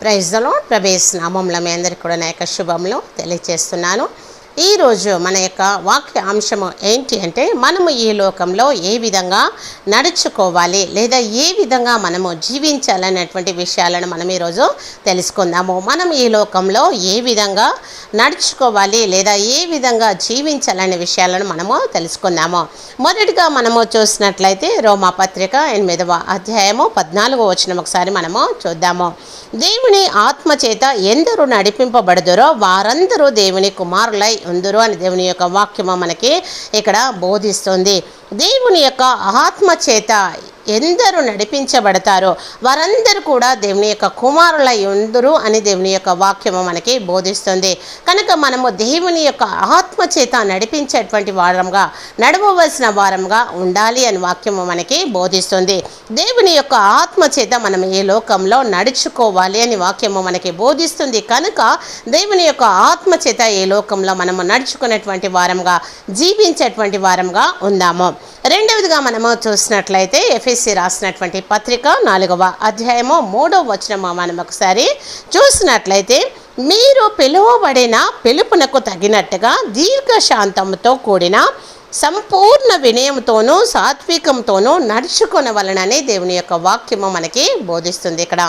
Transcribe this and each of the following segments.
ప్రైజ్లో ప్రభేస్ నామంలో మీ అందరికీ కూడా నా యొక్క శుభములు తెలియజేస్తున్నాను ఈరోజు మన యొక్క వాక్య అంశము ఏంటి అంటే మనము ఈ లోకంలో ఏ విధంగా నడుచుకోవాలి లేదా ఏ విధంగా మనము జీవించాలనేటువంటి విషయాలను మనం ఈరోజు తెలుసుకుందాము. మనం ఈ లోకంలో ఏ విధంగా నడుచుకోవాలి లేదా ఏ విధంగా జీవించాలనే విషయాలను మనము తెలుసుకుందాము. మొదటిగా మనము చూసినట్లయితే రోమా పత్రిక ఎనిమిదవ అధ్యాయము పద్నాలుగో వచ్చిన ఒకసారి మనము చూద్దాము. దేవుని ఆత్మ చేత ఎందరు నడిపింపబడుదురో వారందరూ దేవుని కుమారులై ఉందరు అని దేవుని యొక్క వాక్యము మనకి ఇక్కడ బోధిస్తుంది. దేవుని యొక్క ఆత్మ చేత ఎందరు నడిపించబడతారో వారందరూ కూడా దేవుని యొక్క కుమారులై ఉందరు అని దేవుని యొక్క వాక్యము మనకి బోధిస్తుంది. కనుక మనము దేవుని యొక్క ఆత్మ చేత నడిపించేటువంటి వారంగా నడవవలసిన వారంగా ఉండాలి అని వాక్యము మనకి బోధిస్తుంది. దేవుని యొక్క ఆత్మ చేత మనం ఈ లోకంలో నడుచుకోవాలి అని వాక్యము మనకి బోధిస్తుంది. కనుక దేవుని యొక్క ఆత్మ చేత ఈ లోకంలో మనము నడుచుకునేటువంటి వారంగా జీవించేటువంటి వారంగా ఉందాము. రెండవదిగా మనము చూసినట్లయితే చేసి రాసినటువంటి పత్రిక నాలుగవ అధ్యాయము మూడవ వచనము మనం ఒకసారి చూసినట్లయితే మీరు పిలువబడిన పిలుపునకు తగినట్టుగా దీర్ఘశాంతంతో కూడిన సంపూర్ణ వినయంతోనూ సాత్వికంతోనూ నడుచుకొనవలననే దేవుని యొక్క వాక్యము మనకి బోధిస్తుంది ఇక్కడ.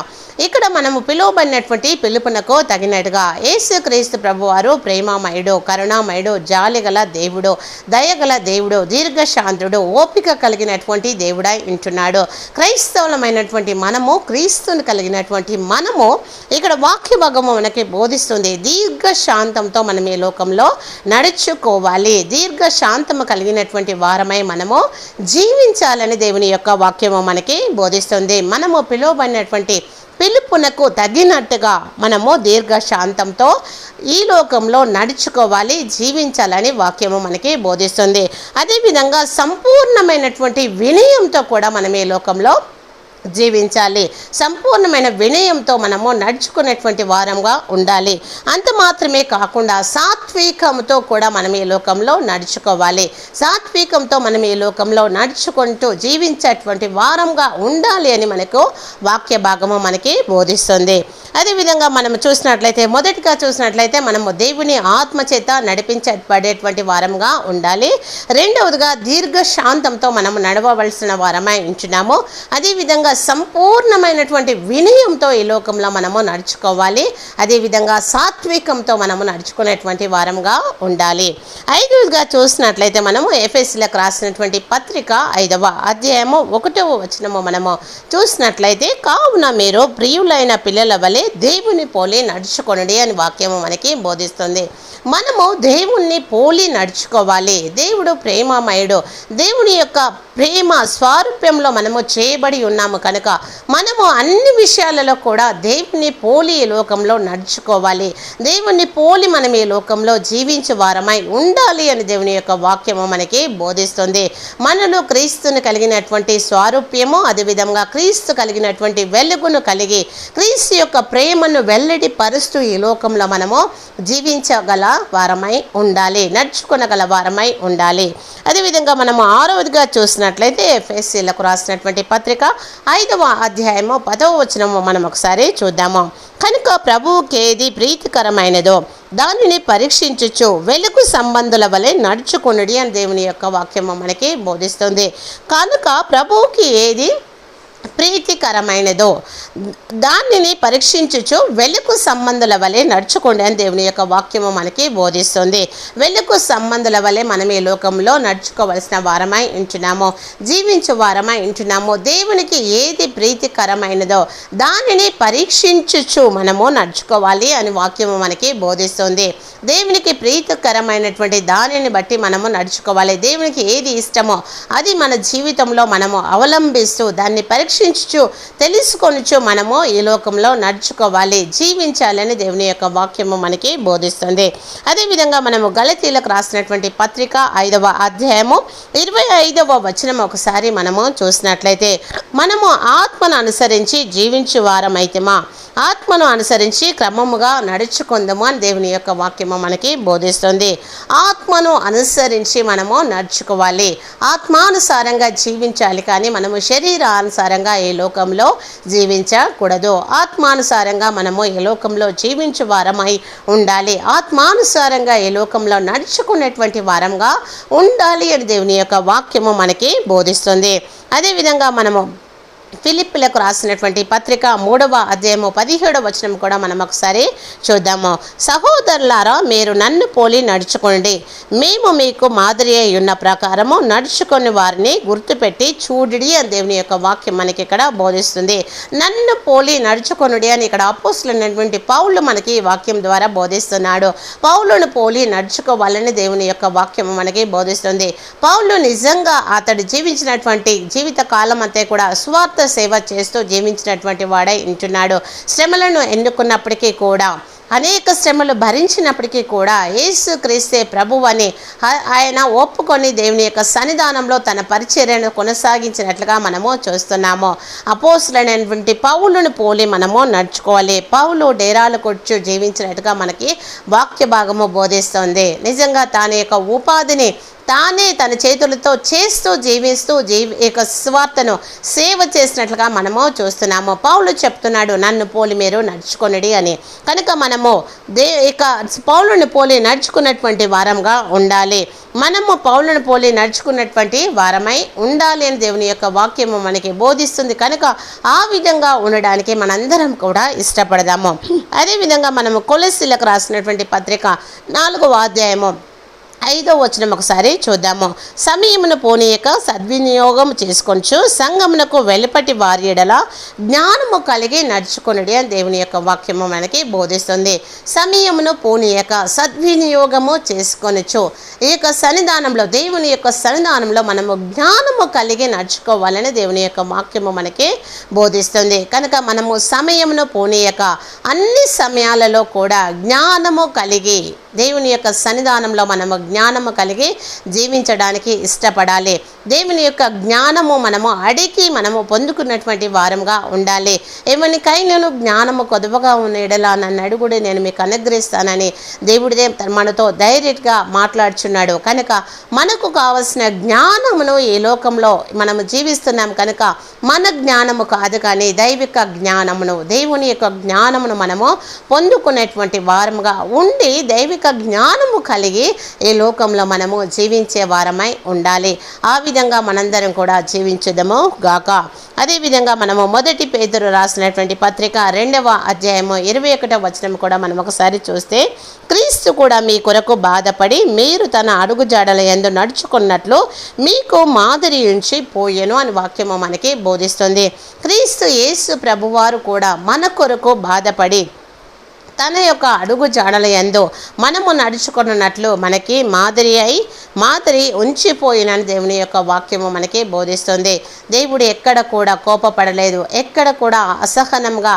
ఇక్కడ మనము పిలువబడినటువంటి పిలుపునకు తగినట్టుగా యేసుక్రీస్తు ప్రభువారు ప్రేమామయుడు కరుణామయుడు జాలిగల దేవుడు దయగల దేవుడు దీర్ఘశాంతుడు ఓపిక కలిగినటువంటి దేవుడై ఉంటున్నాడు. క్రైస్తవులమైనటువంటి మనము క్రీస్తుని కలిగినటువంటి మనము ఇక్కడ వాక్య భాగము మనకి బోధిస్తుంది. దీర్ఘశాంతంతో మనం ఈ లోకంలో నడుచుకోవాలి. దీర్ఘశాంతము కలిగినటువంటి వారమై మనము జీవించాలని దేవుని యొక్క వాక్యము మనకి బోధిస్తుంది. మనము పిలువబడినటువంటి పిలుపునకు తగినట్టుగా మనము దీర్ఘశాంతంతో ఈ లోకంలో నడుచుకోవాలి జీవించాలని వాక్యము మనకి బోధిస్తుంది. అదేవిధంగా సంపూర్ణమైనటువంటి వినయంతో కూడా మనం ఈ లోకంలో జీవించాలి. సంపూర్ణమైన వినయంతో మనము నడుచుకునేటువంటి వారంగా ఉండాలి. అంత మాత్రమే కాకుండా సాత్వికంతో కూడా మనం ఈ లోకంలో నడుచుకోవాలి. సాత్వికంతో మనం ఈ లోకంలో నడుచుకుంటూ జీవించేటువంటి వారంగా ఉండాలి అని మనకు వాక్య భాగము మనకి బోధిస్తుంది. అదేవిధంగా మనం చూసినట్లయితే మొదటిగా చూసినట్లయితే మనము దేవుని ఆత్మ చేత నడిపించబడేటువంటి వారంగా ఉండాలి. రెండవదిగా దీర్ఘశాంతంతో మనము నడవవలసిన వారమై ఉంచున్నాము. అదేవిధంగా సంపూర్ణమైనటువంటి వినయంతో ఈ లోకంలో మనము నడుచుకోవాలి. అదేవిధంగా సాత్వికంతో మనము నడుచుకునేటువంటి వారంగా ఉండాలి. ఐదవదిగా చూసినట్లయితే మనము ఎఫ్ఎస్సీలకు రాసినటువంటి పత్రిక ఐదవ అధ్యాయము ఒకటవ వచనము మనము చూసినట్లయితే కావున మీరు ప్రియులైన పిల్లల వలె దేవుని పోలి నడుచుకొనడి అని వాక్యము మనకి బోధిస్తుంది. మనము దేవుణ్ణి పోలి నడుచుకోవాలి. దేవుడు ప్రేమమయుడు. దేవుని యొక్క ప్రేమ స్వారూప్యంలో మనము చేయబడి ఉన్నాము కనుక మనము అన్ని విషయాలలో కూడా దేవుని పోలి ఈ లోకంలో నడుచుకోవాలి. దేవుని పోలి మనం ఈ లోకంలో జీవించే వారమై ఉండాలి అని దేవుని యొక్క వాక్యము మనకి బోధిస్తుంది. మనలో క్రీస్తుని కలిగినటువంటి స్వారూప్యము అదేవిధంగా క్రీస్తు కలిగినటువంటి వెలుగును కలిగి క్రీస్తు యొక్క ప్రేమను వెల్లడి పరుస్తూ ఈ లోకంలో మనము జీవించగల వారమై ఉండాలి నడుచుకునగల వారమై ఉండాలి. అదేవిధంగా మనము ఆరవదిగా చూసినట్లయితే ఎఫ్ఎస్సీలకు రాసినటువంటి పత్రిక ఐదవ అధ్యాయము పదవ వచనము మనం ఒకసారి చూద్దాము. కనుక ప్రభువుకేది ఏది ప్రీతికరమైనదో దానిని పరీక్షించచ్చు వెలుగు సంబంధుల వలె నడుచుకునుడి అని దేవుని యొక్క వాక్యము మనకి బోధిస్తుంది. కనుక ప్రభువుకి ఏది ప్రీతికరమైనదో దానిని పరీక్షించుచు వెలుగు సంబంధుల వలె నడుచుకోండి అని దేవుని యొక్క వాక్యము మనకి బోధిస్తుంది. వెలుగు సంబంధుల వలె మనం ఈ లోకంలో నడుచుకోవలసిన వారమై ఉంటున్నాము. జీవించు వారమై ఉంటున్నాము. దేవునికి ఏది ప్రీతికరమైనదో దానిని పరీక్షించుచు మనము నడుచుకోవాలి అని వాక్యము మనకి బోధిస్తుంది. దేవునికి ప్రీతికరమైనటువంటి దానిని బట్టి మనము నడుచుకోవాలి. దేవునికి ఏది ఇష్టమో అది మన జీవితంలో మనము అవలంబిస్తూ దాన్ని పరీక్షించుచు తెలుసుకొనిచు మనము ఈ లోకంలో నడుచుకోవాలి జీవించాలని దేవుని యొక్క వాక్యము మనకి బోధిస్తుంది. అదేవిధంగా మనము గలతీలకు రాసినటువంటి పత్రిక ఐదవ అధ్యాయము ఇరవై ఐదవ వచనం ఒకసారి మనము చూసినట్లయితే మనము ఆత్మను అనుసరించి జీవించు వారమైతేమా? ఆత్మను అనుసరించి క్రమముగా నడుచుకుందాము అని దేవుని యొక్క వాక్యము మనకి బోధిస్తుంది. ఆత్మను అనుసరించి మనము నడుచుకోవాలి. ఆత్మానుసారంగా జీవించాలి కానీ మనము శరీరానుసారంగా ఈ లోకంలో జీవించకూడదు. ఆత్మానుసారంగా మనము ఈ లోకంలో జీవించు వారమై ఉండాలి. ఆత్మానుసారంగా ఈ లోకంలో నడుచుకునేటువంటి వారంగా ఉండాలి అని దేవుని యొక్క వాక్యము మనకి బోధిస్తుంది. అదేవిధంగా మనము ఫిలిప్పులకు రాసినటువంటి పత్రిక మూడవ అధ్యాయము పదిహేడవ వచనం కూడా మనం ఒకసారి చూద్దాము. సహోదరులారా మీరు నన్ను పోలి నడుచుకోండి. మేము మీకు మాదిరి అయి ఉన్న ప్రకారము నడుచుకొని వారిని గుర్తుపెట్టి చూడిడి అని దేవుని యొక్క వాక్యం మనకి ఇక్కడ బోధిస్తుంది. నన్ను పోలి నడుచుకొనుడి అని ఇక్కడ అపోసులైనటువంటి పౌలు మనకి ఈ వాక్యం ద్వారా బోధిస్తున్నాడు. పౌలును పోలి నడుచుకోవాలని దేవుని యొక్క వాక్యం మనకి బోధిస్తుంది. పౌలు నిజంగా అతడు జీవించినటువంటి జీవిత కాలం అంతే కూడా స్వార్థ సేవ చేస్తూ జీవించినటువంటి వాడై ఉంటున్నాడు. శ్రమలను ఎన్నుకున్నప్పటికీ కూడా అనేక శ్రమలు భరించినప్పటికీ కూడా యేసు క్రీస్తే ప్రభు అని ఆయన ఒప్పుకొని దేవుని యొక్క సన్నిధానంలో తన పరిచర్యను కొనసాగించినట్లుగా మనము చూస్తున్నాము. అపోసులైనటువంటి పౌలును పోలి మనము నడుచుకోవాలి. పౌలు డేరాలు కొచ్చు జీవించినట్టుగా మనకి వాక్య భాగము బోధిస్తుంది. నిజంగా తన యొక్క ఉపాధిని తానే తన చేతులతో చేస్తూ జీవిస్తూ జీవి యొక్క స్వార్థను సేవ చేసినట్లుగా మనము చూస్తున్నాము. పౌలు చెప్తున్నాడు నన్ను పోలి మీరు నడుచుకొనడి అని. కనుక మనము దే ఇక పౌలుని పోలి నడుచుకున్నటువంటి వారంగా ఉండాలి. మనము పౌలను పోలి నడుచుకున్నటువంటి వారమై ఉండాలి అని దేవుని యొక్క వాక్యము మనకి బోధిస్తుంది. కనుక ఆ విధంగా ఉండడానికి మనందరం కూడా ఇష్టపడదాము. అదేవిధంగా మనము కొలసిలకు రాసినటువంటి పత్రిక నాలుగవ అధ్యాయము ఐదో వచనం ఒకసారి చూద్దాము. సమయమును పోనీయక సద్వినియోగం చేసుకొనచ్చు సంగమునకు వెలుపటి వారియడల జ్ఞానము కలిగి నడుచుకొనుడి అని దేవుని యొక్క వాక్యము మనకి బోధిస్తుంది. సమయమును పోనీయక సద్వినియోగము చేసుకొనచ్చు ఈ యొక్క సన్నిధానంలో దేవుని యొక్క సన్నిధానంలో మనము జ్ఞానము కలిగి నడుచుకోవాలని దేవుని యొక్క వాక్యము మనకి బోధిస్తుంది. కనుక మనము సమయమును పోనీయక అన్ని సమయాలలో కూడా జ్ఞానము కలిగి దేవుని యొక్క సన్నిధానంలో మనము జ్ఞానము కలిగి జీవించడానికి ఇష్టపడాలి. దేవుని యొక్క జ్ఞానము మనము అడిగి మనము పొందుకున్నటువంటి వారంగా ఉండాలి. ఎవరికై నేను జ్ఞానము కొదువగా ఉన్న ఎడలా నన్ను అడుగుడు నేను మీకు అనుగ్రహిస్తానని దేవుడిదే మనతో డైరెక్ట్గా మాట్లాడుచున్నాడు. కనుక మనకు కావలసిన జ్ఞానమును ఈ లోకంలో మనము జీవిస్తున్నాం కనుక మన జ్ఞానము కాదు కానీ దైవిక జ్ఞానమును దేవుని యొక్క జ్ఞానమును మనము పొందుకునేటువంటి వారముగా ఉండి దైవిక జ్ఞానము కలిగి ఈ లోకంలో మనము జీవించే వారమై ఉండాలి. ఆ విధంగా మనందరం కూడా జీవించదము గాక. అదేవిధంగా మనము మొదటి పేదరు రాసినటువంటి పత్రిక రెండవ అధ్యాయము ఇరవై ఒకటో వచనం కూడా మనం ఒకసారి చూస్తే క్రీస్తు కూడా మీ కొరకు బాధపడి మీరు తన అడుగుజాడల ఎందు నడుచుకున్నట్లు మీకు మాదిరి ఉంచి పోయెను అని వాక్యము మనకి బోధిస్తుంది. క్రీస్తు యేసు ప్రభువారు కూడా మన కొరకు బాధపడి తన యొక్క అడుగు జాడల ఎందు మనము నడుచుకున్నట్లు మనకి మాదిరి అయి మాదిరి ఉంచిపోయినని దేవుని యొక్క వాక్యము మనకి బోధిస్తుంది. దేవుడు ఎక్కడ కూడా కోపపడలేదు. ఎక్కడ కూడా అసహనంగా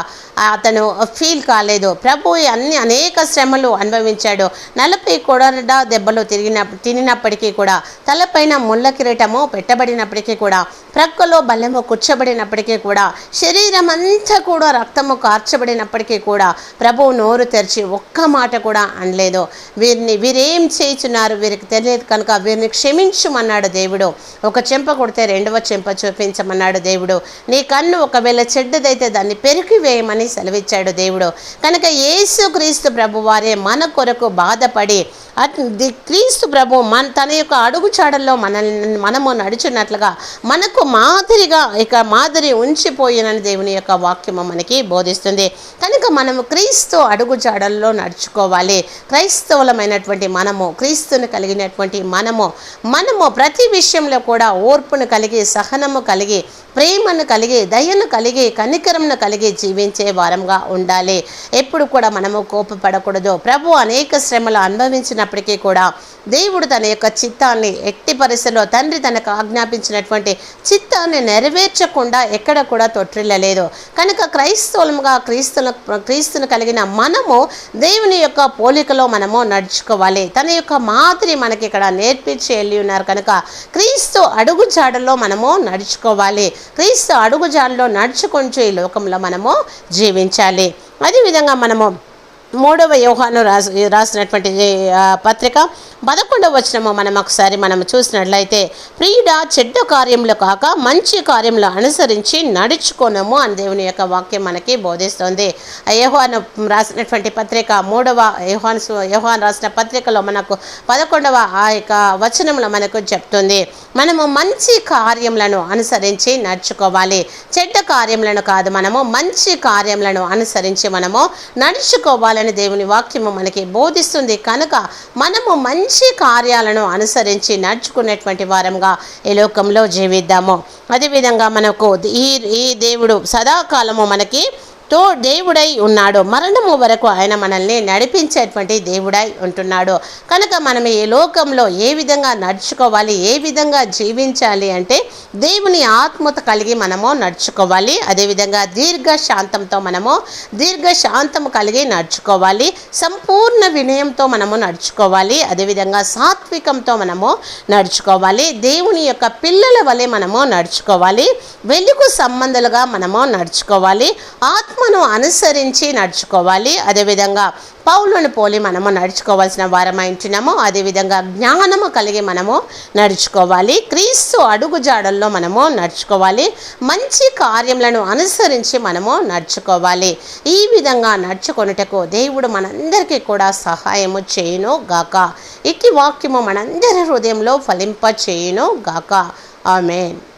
అతను ఫీల్ కాలేదు. ప్రభు అన్ని అనేక శ్రమలు అనుభవించాడు. నలభై కొడడ దెబ్బలు తిరిగిన తినినప్పటికీ కూడా తలపైన ముళ్ళ కిరీటము పెట్టబడినప్పటికీ కూడా ప్రక్కలో బల్లెము కూర్చబడినప్పటికీ కూడా శరీరం అంతా కూడా రక్తము కార్చబడినప్పటికీ కూడా ప్రభువు నోరు తెరిచి ఒక్క మాట కూడా అనలేదు. వీరిని వీరేం చేయుచున్నారు? వీరికి తెలియదు కనుక వీరిని క్షమించమన్నాడు దేవుడు. ఒక చెంప కొడితే రెండవ చెంప చూపించమన్నాడు దేవుడు. నీ కన్ను ఒకవేళ చెడ్డదైతే దాన్ని పెరికి వేయమని సెలవిచ్చాడు దేవుడు. కనుక యేసు క్రీస్తు ప్రభు వారే మన కొరకు బాధపడి ది క్రీస్తు ప్రభు మన తన యొక్క అడుగుచాడల్లో మనల్ని మనము నడుచున్నట్లుగా మనకు మాదిరిగా ఇక మాదిరి ఉంచిపోయినని దేవుని యొక్క వాక్యము మనకి బోధిస్తుంది. కనుక మనము క్రీస్తు అడుగుచాడల్లో నడుచుకోవాలి. క్రైస్తవులమైనటువంటి మనము క్రీస్తుని కలిగినటువంటి మనము. మనము ప్రతి విషయంలో కూడా ఓర్పును కలిగి సహనము కలిగి ప్రేమను కలిగి దయను కలిగి కనికరంను కలిగి జీవించే వారంగా ఉండాలి. ఎప్పుడు కూడా మనము కోపపడకూడదు. ప్రభు అనేక శ్రమలు అనుభవించినప్పటికీ కూడా దేవుడు తన యొక్క చిత్తాన్ని ఎట్టి పరిస్థితిలో తండ్రి తనకు ఆజ్ఞాపించినటువంటి చిత్తాన్ని నెరవేర్చకుండా ఎక్కడ కూడా తొట్టిల్లలేదు. కనుక క్రైస్తవులుగా క్రీస్తును క్రీస్తును కలిగిన మనము దేవుని యొక్క పోలికలో మనము నడుచుకోవాలి. తన యొక్క మాదిరి మనకి ఇక్కడ నేర్పించి వెళ్ళి ఉన్నారు. కనుక క్రీస్తు అడుగుజాడలో మనము నడుచుకోవాలి. క్రీస్తు అడుగుజాడలో నడుచుకుంటూ ఈ లోకంలో మనము జీవించాలి. అదేవిధంగా మనము మూడవ యోహాను రాసి రాసినటువంటి పత్రిక పదకొండవ వచనము మనం ఒకసారి మనం చూసినట్లయితే ప్రియుడ చెడ్డ కార్యములు కాక మంచి కార్యములు అనుసరించి నడుచుకోనము అని దేవుని యొక్క వాక్యం మనకి బోధిస్తుంది. యోహాను రాసినటువంటి పత్రిక మూడవ యోహాను యోహాన్ రాసిన పత్రికలో మనకు పదకొండవ ఆ యొక్క వచనంలో మనకు చెప్తుంది. మనము మంచి కార్యములను అనుసరించి నడుచుకోవాలి. చెడ్డ కార్యములను కాదు మనము మంచి కార్యములను అనుసరించి మనము నడుచుకోవాలి చేయాలని దేవుని వాక్యము మనకి బోధిస్తుంది. కనుక మనము మంచి కార్యాలను అనుసరించి నడుచుకునేటువంటి వారంగా ఈ లోకంలో జీవిద్దాము. అదేవిధంగా మనకు ఈ ఈ దేవుడు సదాకాలము మనకి తో దేవుడై ఉన్నాడు. మరణము వరకు ఆయన మనల్ని నడిపించేటువంటి దేవుడై ఉంటున్నాడు. కనుక మనం ఈ లోకంలో ఏ విధంగా నడుచుకోవాలి ఏ విధంగా జీవించాలి అంటే దేవుని ఆత్మత కలిగి మనము నడుచుకోవాలి. అదేవిధంగా దీర్ఘ శాంతంతో మనము దీర్ఘ శాంతము కలిగి నడుచుకోవాలి. సంపూర్ణ వినయంతో మనము నడుచుకోవాలి. అదేవిధంగా సాత్వికంతో మనము నడుచుకోవాలి. దేవుని యొక్క పిల్లల వలె మనము నడుచుకోవాలి. వెలుగు సంబంధాలుగా మనము నడుచుకోవాలి. ఆత్మ ఆత్మను అనుసరించి నడుచుకోవాలి. అదేవిధంగా పౌలను పోలి మనము నడుచుకోవాల్సిన వారమైంటున్నాము అదేవిధంగా జ్ఞానము కలిగి మనము నడుచుకోవాలి. క్రీస్తు అడుగుజాడల్లో మనము నడుచుకోవాలి. మంచి కార్యములను అనుసరించి మనము నడుచుకోవాలి. ఈ విధంగా నడుచుకొనుటకు దేవుడు మనందరికీ కూడా సహాయము చేయును గాక. ఇట్టి వాక్యము మనందరి హృదయంలో ఫలింప చేయును గాక. ఆమెన్.